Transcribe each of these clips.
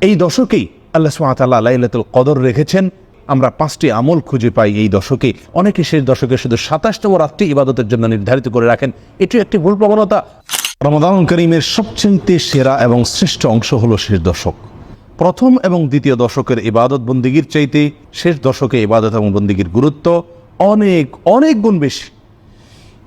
এই দশকেই আল্লাহ সুমাতাল্লাহ লাইলাতুল কদর রেখেছেন। আমরা পাঁচটি আমল খুঁজে পাই এই দশকে। অনেকে শেষ দশকে শুধু সাতাশতম রাত্রি ইবাদতের জন্য নির্ধারিত করে রাখেন। এটি একটি ভুল প্রবণতা। রমাদান করিমের সবচেয়ে সেরা এবং শ্রেষ্ঠ অংশ হলো শেষ দশক। প্রথম এবং দ্বিতীয় দশকের ইবাদত বন্দিগির চাইতে শেষ দশকে ইবাদত এবং বন্দিগির গুরুত্ব অনেক অনেক গুণ বেশি।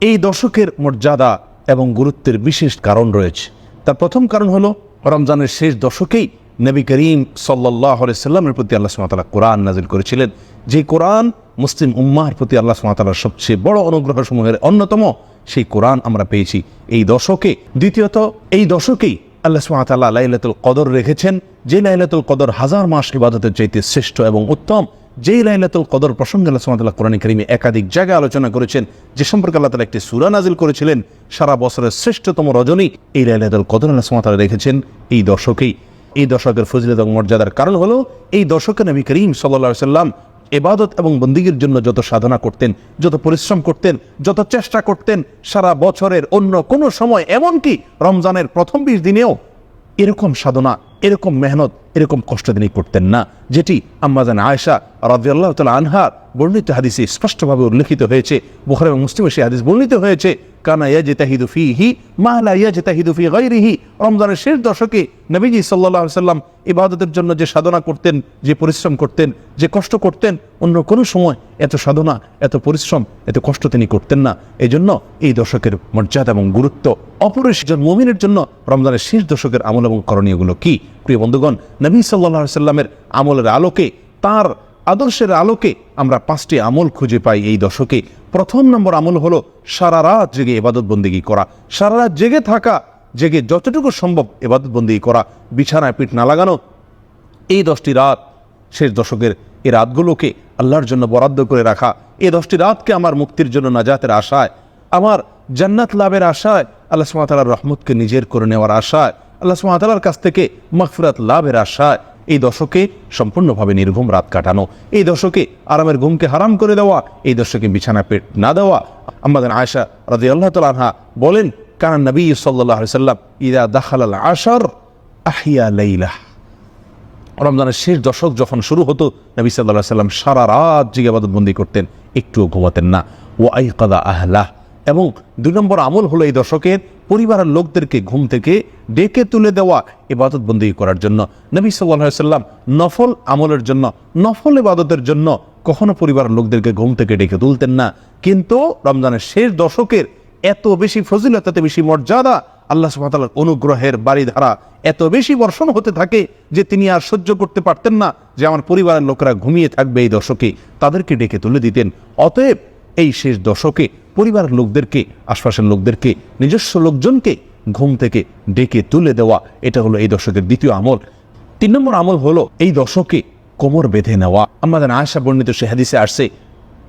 এই দশকের মর্যাদা এবং গুরুত্বের বিশেষ কারণ রয়েছে। তার প্রথম কারণ হলো, রমজানের শেষ দশকেই নবী করিম সাল্লাহ সাল্লামের প্রতি আল্লাহ সুমাতালা কোরআন নাজিল করেছিলেন। যে কোরআন মুসলিম উম্মার প্রতি আল্লাহ সুমাতালার সবচেয়ে বড় অনুগ্রহ সমূহের অন্যতম, সেই কোরআন আমরা পেয়েছি। এই দশকে, দ্বিতীয়ত, এই দশকেই আল্লাহ সুমাতাল্লাহ লাইলাতুল কদর রেখেছেন, যে লাইলাতুল কদর হাজার মাস ইবাদতের চাইতে শ্রেষ্ঠ এবং উত্তম, যেই লাইলাতুল কদর প্রসঙ্গে আল্লাহ সুমাতাল্লাহ কোরআন করিমে একাধিক জায়গায় আলোচনা করেছেন, যে সম্পর্কে আল্লাহ তালা একটি সুরা নাজিল করেছিলেন। সারা বছরের শ্রেষ্ঠতম রজনী এই লাইলাতুল কদর আল্লাহ সুমাতাল্লাহ রেখেছেন। এই দশকেই এই দশকের ফজিলত এবং মর্যাদার কারণ হলো এই দশকে নবী করিম সাল্লা সাল্লাম এবাদত এবং বন্দীগীর জন্য যত সাধনা করতেন, যত পরিশ্রম করতেন, যত চেষ্টা করতেন, সারা বছরের অন্য কোনো সময় এমনকি রমজানের প্রথম বিশ দিনেও এরকম সাধনা, এরকম মেহনত, এরকম কষ্ট তিনি করতেন না। যেটি আম্মাজান আয়েশা রাজিয়াল্লাহ তালা আনহার বর্ণিত হাদিসে স্পষ্টভাবে উল্লেখিত হয়েছে। বুখার এবং মুসলিমে সেই হাদিস বর্ণিত হয়েছে, কানা ইয়াজে তাহিদু ফি হি মাহলা ইয়াজে তাহিদু ফি গৈরিহি রমজানের শেষ দশকে নবীজি সাল্লাহ সাল্লাম ইবাদতের জন্য যে সাধনা করতেন, যে পরিশ্রম করতেন, যে কষ্ট করতেন, অন্য কোনো সময় এত সাধনা, এত পরিশ্রম, এত কষ্ট তিনি করতেন না। এই জন্য এই দশকের মর্যাদা এবং গুরুত্ব অপরিসীম। মমিনের জন্য রমজানের শেষ দশকের আমল এবং করণীয়গুলো কি? প্রিয় বন্ধুগণ, নবী সাল্লাহ সাল্লামের আমলের আলোকে তার আদর্শের আলোকে আমরা পাঁচটি আমল খুঁজে পাই এই দশকে। প্রথম নম্বর আমল হলো সারা রাত জেগে এবাদত বন্দিগি করা। সারা রাত জেগে থাকা, জেগে যতটুকু সম্ভব এবাদত বন্দিগি করা। বিছানায় পিঠ না লাগানো। এই দশটি রাত শেষ দশকের এ রাতগুলোকে আল্লাহর জন্য বরাদ্দ করে রাখা। এ দশটি রাতকে আমার মুক্তির জন্য নাজাতের আশায়, আমার জান্নাত লাভের আশায়, আল্লাহ সুমাতালার রহমতকে নিজের করে নেওয়ার আশায়, আল্লাহ সুমাতালার কাছ থেকে মকফিরাত লাভের আশায় এই দশকে সম্পূর্ণভাবে নির্ঘুম রাত কাটানো, এই দশকে আরামের ঘুমকে হারাম করে দেওয়া, এই দশকে বিছানা পেট না দেওয়া। আমাদের আয়সা রাজি আল্লাহ তালহা বলেন কারণ নবী সাল্লাহ সাল্লাম ইদা দাখাল আশার আহিয়া লাইলাহ রমজানের শেষ দশক যখন শুরু হতো, নবী সাল্লাহ সাল্লাম সারা রাত জিজ্ঞাবাদত বন্দি করতেন, একটুও ঘুমাতেন না। ও আই কাদা আহলাহ। এবং দুই নম্বর আমল হলো এই দশকের পরিবারের লোকদেরকে ঘুম থেকে ডেকে তুলে দেওয়া ইবাদত বন্দি করার জন্য। নবী সাল্লাম নফল আমলের জন্য, নফল ইবাদতের জন্য কখনো পরিবারের লোকদেরকে ঘুম থেকে ডেকে তুলতেন না। কিন্তু রমজানের শেষ দশকের এত বেশি ফজিলত, এত বেশি মর্যাদা আল্লাহ সুবহানাহু অনুগ্রহের বাড়িধারা এত বেশি বর্ষণ হতে থাকে যে তিনি আর সহ্য করতে পারতেন না যে আমার পরিবারের লোকেরা ঘুমিয়ে থাকবে এই দশকে। তাদেরকে ডেকে তুলে দিতেন। অতএব এই শেষ দশকে পরিবারের লোকদেরকে, আশপাশের লোকদেরকে, নিজস্ব লোকজনকে ঘুম থেকে ডেকে তুলে দেওয়া, এটা হলো এই দশকের দ্বিতীয় আমল। তিন নম্বর আমল হলো এই দশকে কোমর বেঁধে নেওয়া। আমাদের আয়সা বর্ণিত সে হাদিসে আসছে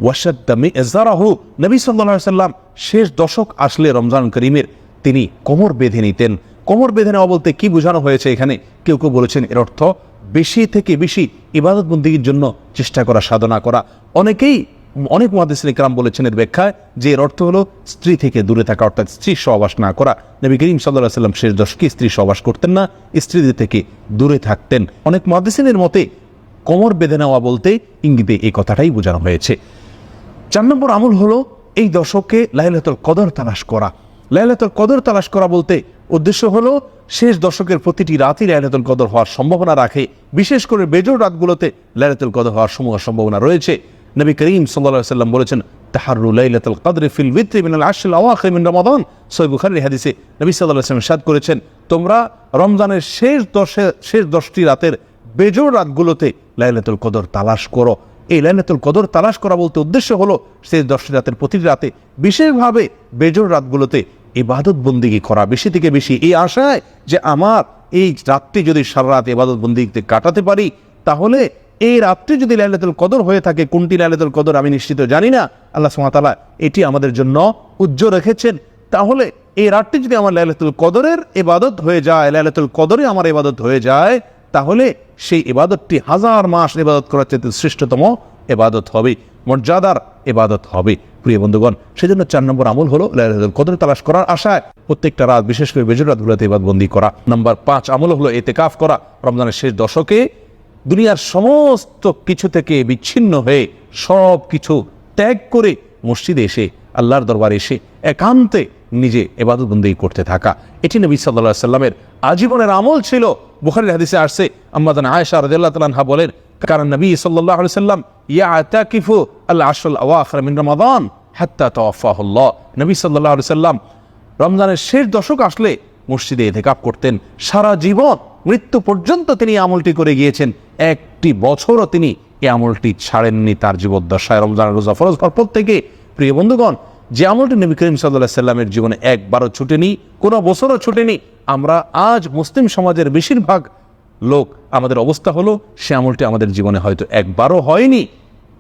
ওয়াসাদ্দামি এজারাহু নবী সাল্লাহ সাল্লাম শেষ দশক আসলে রমজান করিমের তিনি কোমর বেঁধে নিতেন। কোমর বেঁধে নেওয়া বলতে কি বোঝানো হয়েছে এখানে? কেউ কেউ বলেছেন এর অর্থ বেশি থেকে বেশি ইবাদত বন্দীর জন্য চেষ্টা করা, সাধনা করা। অনেকেই অনেক মহাদিসিন ইকরাম বলেছেন এর ব্যাখ্যায় যে এর অর্থ হলো স্ত্রী থেকে দূরে থাকা, অর্থাৎ স্ত্রী সহবাস না করা। নবী করিম সাল্লাহ সাল্লাম শেষ দশকে স্ত্রী সহবাস করতেন না, স্ত্রীদের থেকে দূরে থাকতেন। অনেক মহাদিসিনের মতে কোমর বেঁধে নেওয়া বলতে ইঙ্গিতে এই কথাটাই বোঝানো হয়েছে। চার নম্বর আমল হলো এই দশকে লাইলাতুল কদর তালাশ করা। লাইলাতুল কদর তালাশ করা বলতে উদ্দেশ্য হলো শেষ দশকের প্রতিটি রাতই লাইলাতুল কদর হওয়ার সম্ভাবনা রাখে। বিশেষ করে বেজোর রাতগুলোতে লাইলাতুল কদর হওয়ার সমূহ সম্ভাবনা রয়েছে। নবী করিম সাল্লাল্লাহু সাল্লাম বলেছেন তাহারু লাইলাতুল কদর ফিল উইত্রি মিনাল আশরিল আওয়াখির মিন রমাদান। সহিহ বুখারীর হাদিসে নবী আলাইহি ওয়াসাল্লাম ইরশাদ করেছেন, তোমরা রমজানের শেষ দশে, শেষ দশটি রাতের বেজোর রাতগুলোতে লাইলাতুল কদর তালাশ করো। এই লাইলাতুল কদর তালাশ করা বলতে উদ্দেশ্য হলো, শেষ দশটি রাতের প্রতিটি রাতে বিশেষভাবে বেজোর রাতগুলোতে ইবাদত বন্দিগি করা। বেশি থেকে বেশি এই আশায় যে আমার এই রাতটি যদি সারা রাত ইবাদত বন্দিগিতে কাটাতে পারি, তাহলে এই রাত্রি যদি লাইলাতুল কদর হয়ে থাকে, কোনটি লাইলাতুল কদর আমি নিশ্চিত জানি না। আল্লাহ সুমাতালা এটি আমাদের জন্য উজ্জ্বল রেখেছেন। তাহলে এই রাতটি যদি আমার লাইলাতুল কদরের এবাদত হয়ে যায়, লাইলাতুল কদরে আমার এবাদত হয়ে যায়, তাহলে সেই এবাদতটি হাজার মাস এবাদত করার চাইতে শ্রেষ্ঠতম এবাদত হবে, মর্যাদার এবাদত হবে। প্রিয় বন্ধুগণ, সেজন্য চার নম্বর আমল হলো লাইলাতুল কদর তালাশ করার আশায় প্রত্যেকটা রাত, বিশেষ করে বেজর রাতগুলোতে এবাদবন্দি করা। নাম্বার পাঁচ আমল হলো এতেকাফ করা। রমজানের শেষ দশকে দুনিয়ার সমস্ত কিছু থেকে বিচ্ছিন্ন হয়ে সব কিছু ত্যাগ করে মসজিদে এসে, আল্লাহর দরবারে এসে একান্তে নিজে এবাদতবন্দি করতে থাকা। এটি নবী সাল্লাহ সাল্লামের আজীবনের আমল ছিল। বুখারির হাদিসে আসছে আম্মাদান আয়েশা রাদিয়াল্লাহু তাআলা বলেন কারণ নবী আলাইহি সাল্লাম ইয়াতাকিফু আল আশরুল আওয়াখির মিন রমাদান হাত্তা তাওয়াফাহুল্লাহ নবী আলাইহি সাল্লাম রমজানের শেষ দশক আসলে মসজিদে এতেকাপ করতেন। সারা জীবন মৃত্যু পর্যন্ত তিনি আমলটি করে গিয়েছেন। একটি বছরও তিনি এই আমলটি ছাড়েননি তার জীবদ্দশায়। রমজান রোজা ফরজ হওয়ার পর থেকে, প্রিয় বন্ধুগণ, যে আমলটি নবী করিম সাল্লাহ সাল্লামের জীবনে একবারও ছুটেনি, কোনো বছরও ছুটেনি, আমরা আজ মুসলিম সমাজের বেশিরভাগ লোক, আমাদের অবস্থা হলো সে আমলটি আমাদের জীবনে হয়তো একবারও হয়নি।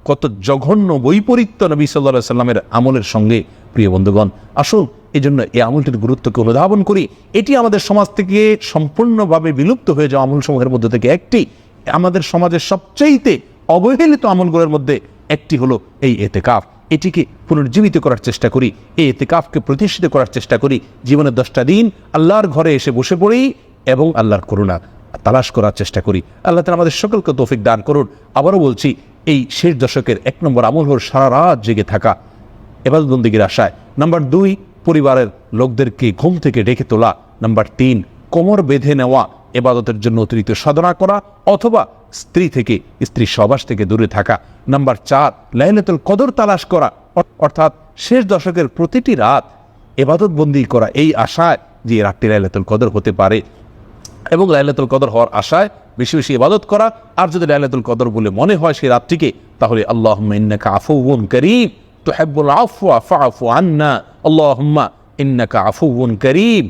কত জঘন্য বৈপরীত্য নবী সাল্লাহ সাল্লামের আমলের সঙ্গে, প্রিয় বন্ধুগণ, আসুন এই জন্য এই আমলটির গুরুত্বকে অনুধাবন করি। এটি আমাদের সমাজ থেকে সম্পূর্ণভাবে বিলুপ্ত হয়ে যাওয়া আমলসমূহের মধ্যে থেকে একটি। আমাদের সমাজের সবচেয়েতে অবহেলিত আমলগুলোর মধ্যে একটি হলো এই এতেকাফ। এটিকে পুনর্জীবিত করার চেষ্টা করি, এই এতেকাফকে প্রতিষ্ঠিত করার চেষ্টা করি। জীবনের দশটা দিন আল্লাহর ঘরে এসে বসে পড়ি এবং আল্লাহর করুণা তালাশ করার চেষ্টা করি। আল্লাহ তালা আমাদের সকলকে তৌফিক দান করুন। আবারও বলছি, এই শেষ দশকের এক নম্বর আমল হল সারা রাত জেগে থাকা। এবার এবাদবন্দিগির আশায়। নাম্বার দুই পরিবারের লোকদেরকে ঘুম থেকে ডেকে তোলা। নাম্বার তিন, কোমর বেঁধে নেওয়া, এবাদতের জন্য অতিরিক্ত সাধনা করা অথবা স্ত্রী থেকে স্ত্রী সবাস থেকে দূরে থাকা। নাম্বার চার, লাইলাতুল কদর তালাশ করা অর্থাৎ শেষ দশকের প্রতিটি রাত এবাদতবন্দি করা। এই আশায় যে রাতটি লাইলাতুল কদর হতে পারে এবং লাইলাতুল কদর হওয়ার আশায় বেশি বেশি ইবাদত করা। আর যদি লাইলাতুল কদর বলে মনে হয় সেই রাতটিকে তাহলে আল্লাহুম্মা ইন্নাকা আফুউন করিম, তুহিব্বুল আফওয়া ফাআফু আন্না। আল্লাহুম্মা ইন্নাকা আফুউন করিম।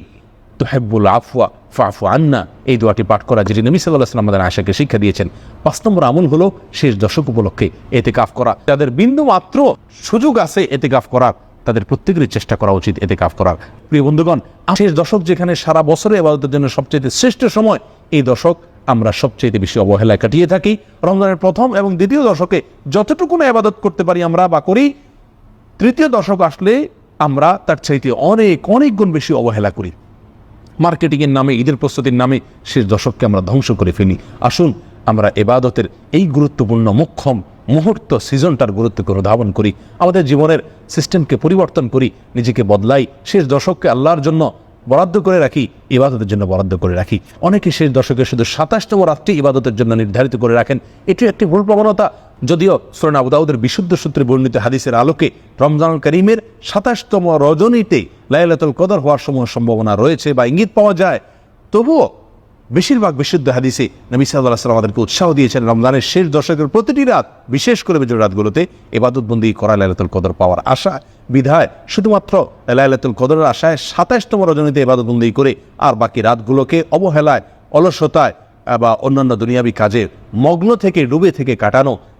তুহিব্বুল আফওয়া ফাআফু আন্না। এই দোয়াটি পাঠ করা যেটি নবী আলাইহি আমাদের আশাকে শিক্ষা দিয়েছেন। পাঁচ নম্বর আমল হলো শেষ দশক উপলক্ষে এতেকাফ করা। যাদের বিন্দু মাত্র সুযোগ আছে এতেকাফ করার, তাদের প্রত্যেকেরই চেষ্টা করা উচিত এতে কাফ করার। প্রিয় বন্ধুগণ শেষ দশক যেখানে সারা বছরে আবাদতের জন্য সবচেয়ে শ্রেষ্ঠ সময়, এই দশক আমরা সবচেয়ে বেশি অবহেলায় কাটিয়ে থাকি। রমজানের প্রথম এবং দ্বিতীয় দশকে যতটুকু না আবাদত করতে পারি আমরা বা করি, তৃতীয় দশক আসলে আমরা তার চাইতে অনেক অনেক গুণ বেশি অবহেলা করি। মার্কেটিংয়ের নামে, ঈদের প্রস্তুতির নামে শেষ দশককে আমরা ধ্বংস করে ফেলি। আসুন, আমরা এবাদতের এই গুরুত্বপূর্ণ মুখ্যম মুহূর্ত সিজনটার গুরুত্বকে অনুধাবন করি। আমাদের জীবনের সিস্টেমকে পরিবর্তন করি, নিজেকে বদলাই। শেষ দশককে আল্লাহর জন্য বরাদ্দ করে রাখি, ইবাদতের জন্য বরাদ্দ করে রাখি। অনেকে শেষ দশকে শুধু সাতাশতম রাত্রি ইবাদতের জন্য নির্ধারিত করে রাখেন। এটি একটি ভুল প্রবণতা। যদিও সোরেন আবুদাউদের বিশুদ্ধ সূত্রে বর্ণিত হাদিসের আলোকে রমজানুল করিমের সাতাশতম রজনীতে লাইলাতুল কদর হওয়ার সময় সম্ভাবনা রয়েছে বা ইঙ্গিত পাওয়া যায়। তবুও বেশিরভাগ বিশুদ্ধ হাদিসে নবী সাল্লাহ সাল্লাম আমাদেরকে উৎসাহ দিয়েছেন। রমজানের শেষ দশকের প্রতিটি রাত, বিশেষ করে বেজোর রাতগুলোতে এবাদতবন্দি করা লাইলাতুল কদর পাওয়ার আশা, বিধায় শুধুমাত্র লাইলাতুল কদরের আশায় সাতাশতম রজনীতে এবাদতবন্দি করে আর বাকি রাতগুলোকে অবহেলায়, অলসতায় বা অন্যান্য দুনিয়াবি কাজের মগ্ন থেকে, ডুবে থেকে কাটানো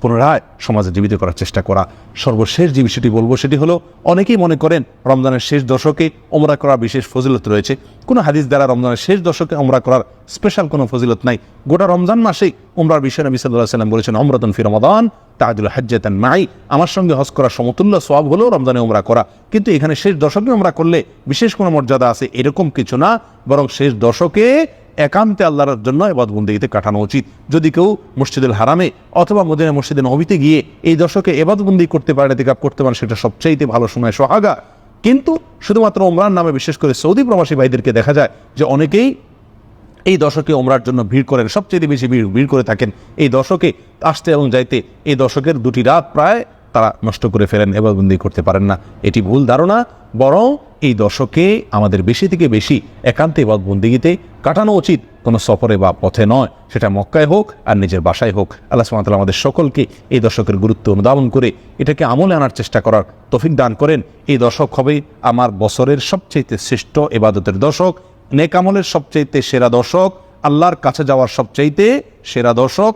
পুনরায় সমাজে জীবিত করার চেষ্টা করা। সর্বশেষ যে বিষয়টি বলব সেটি হলো, অনেকেই মনে করেন রমজানের শেষ দশকে ওমরা করার বিশেষ ফজিলত রয়েছে। কোনো হাদিস দ্বারা রমজানের শেষ দশকে ওমরা করার স্পেশাল কোনো ফজিলত নাই। গোটা রমজান মাসেই ওমরার বিষয় নবী সাল্লাহ সাল্লাম বলেছেন অমরতন ফি রমাদান তাজুল হাজ্জাতান মাই। আমার সঙ্গে হজ করা সমতুল্য সওয়াব হলো রমজানে ওমরা করা। কিন্তু এখানে শেষ দশকে ওমরা করলে বিশেষ কোনো মর্যাদা আছে এরকম কিছু না। বরং শেষ দশকে একান্তে আল্লাহর জন্য এবাদবন্দিতে কাটানো উচিত। যদি কেউ মসজিদুল হারামে অথবা মদিনা মসজিদে নবীতে গিয়ে এই দশকে এবাদবন্দি করতে পারে এতেকাপ করতে পারে, সেটা সবচাইতে ভালো সময় সোহাগা। কিন্তু শুধুমাত্র ওমরান নামে বিশেষ করে সৌদি প্রবাসী ভাইদেরকে দেখা যায় যে অনেকেই এই দশকে ওমরার জন্য ভিড় করেন সবচেয়ে বেশি ভিড় ভিড় করে থাকেন। এই দশকে আসতে এবং যাইতে, এই দশকের দুটি রাত প্রায় তারা নষ্ট করে ফেলেন এবাদবন্দি করতে পারেন না। এটি ভুল ধারণা, বরং এই দশকে আমাদের বেশি থেকে বেশি একান্তে বা বন্দিগিতে কাটানো উচিত। কোনো সফরে বা পথে নয়। সেটা মক্কায় হোক আর নিজের বাসায় হোক। আল্লাহ সুমাতাল আমাদের সকলকে এই দশকের গুরুত্ব অনুধাবন করে এটাকে আমলে আনার চেষ্টা করার তফিক দান করেন। এই দশক হবে আমার বছরের সবচেয়ে শ্রেষ্ঠ এবাদতের দশক নেক আমলের সবচাইতে সেরা দশক আল্লাহর কাছে যাওয়ার সবচাইতে সেরা দশক